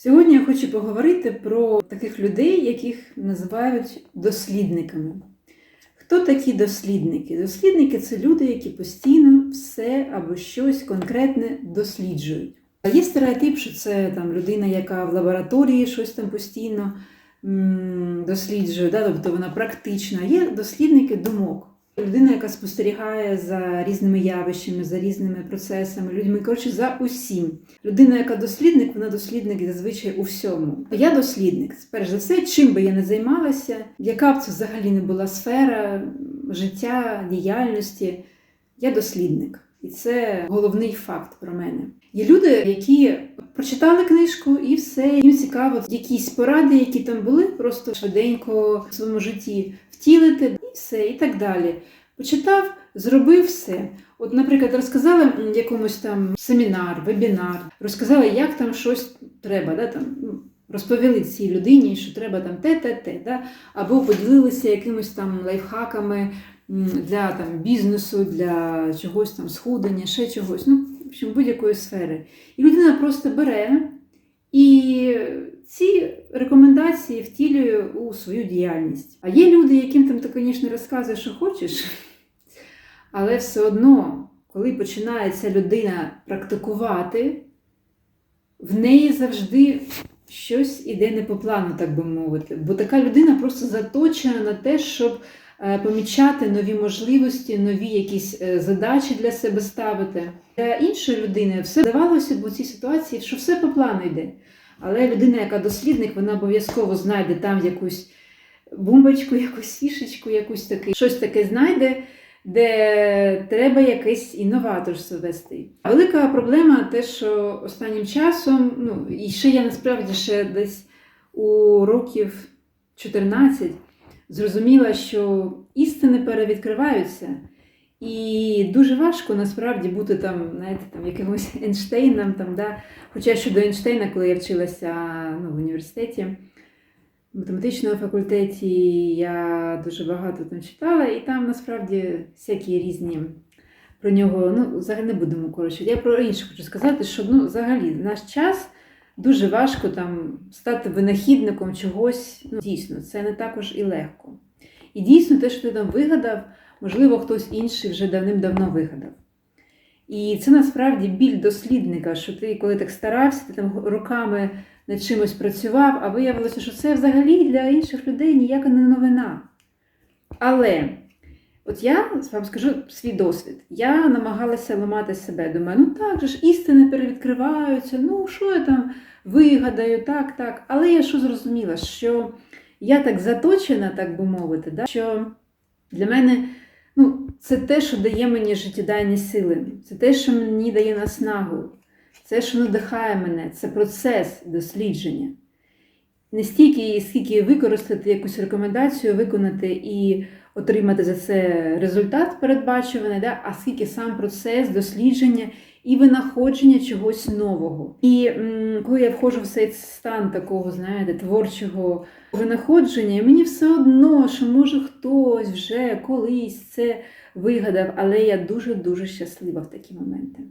Сьогодні я хочу поговорити про таких людей, яких називають дослідниками. Хто такі дослідники? Дослідники це люди, які постійно все або щось конкретне досліджують. А є стереотип, що це там людина, яка в лабораторії щось там постійно досліджує, да? тобто вона практична. Є дослідники думок. Людина, яка спостерігає за різними явищами, за різними процесами, людьми, коротше, за усім. Людина, яка дослідник, вона дослідник зазвичай у всьому. Я дослідник. Перш за все, чим би я не займалася, яка б це взагалі не була сфера життя, діяльності, я дослідник. І це головний факт про мене. Є люди, які прочитали книжку і все, їм цікаво якісь поради, які там були, просто швиденько в своєму житті втілити, і все, і так далі. Почитав, зробив все. От, наприклад, розказали якомусь там семінар, вебінар, розказали, як там щось треба, да, там, ну, розповіли цій людині, що треба там те, те, те, да, або поділилися якимось там лайфхаками для там, бізнесу, для чогось там схудення, ще чогось, ну, в общем, будь-якої сфери. І людина просто бере і ці рекомендації втілює у свою діяльність. А є люди, яким там ти, звісно, розказуєш, що хочеш, але все одно, коли починає ця людина практикувати, в неї завжди щось іде не по плану, так би мовити. Бо така людина просто заточена на те, щоб помічати нові можливості, нові якісь е, задачі для себе ставити. Для іншої людини все здавалося б у цій ситуації, що все по плану йде. Але людина, яка дослідник, вона обов'язково знайде там якусь бомбочку, якусь фішечку, якусь таке, щось таке знайде, де треба якесь інноваторство вести. Велика проблема те, що останнім часом, ну і ще я насправді ще десь у років 14 зрозуміла, що істини перевідкриваються. І дуже важко насправді бути там, знаєте, там якимось Ейнштейном, там, да. Хоча щодо Ейнштейна, коли я вчилася ну, в університеті, в математичному факультеті, я дуже багато там читала, і там насправді всякі різні про нього, ну, взагалі не будемо коротше. Я про інше хочу сказати, що ну, взагалі наш час дуже важко там стати винахідником чогось. Ну, дійсно, це не також і легко. І дійсно, те, що ти там вигадав, можливо, хтось інший вже давним-давно вигадав. І це насправді біль дослідника, що ти, коли так старався, ти там роками над чимось працював, а виявилося, що це взагалі для інших людей ніяка не новина. Але от я вам скажу свій досвід. Я намагалася ламати себе. Думаю, ну так же ж істини перевідкриваються, ну що я там вигадаю, так, так. Але я що зрозуміла, що я так заточена, так би мовити, да, що для мене ну, це те, що дає мені життєдайні сили, це те, що мені дає наснагу, це, що надихає мене, це процес дослідження. Не стільки, скільки використати якусь рекомендацію, виконати і отримати за це результат передбачуваний, да? а скільки сам процес дослідження і винаходження чогось нового. І м, коли я входжу в цей стан такого, знаєте, творчого винаходження, мені все одно, що може хтось вже колись це вигадав, але я дуже-дуже щаслива в такі моменти.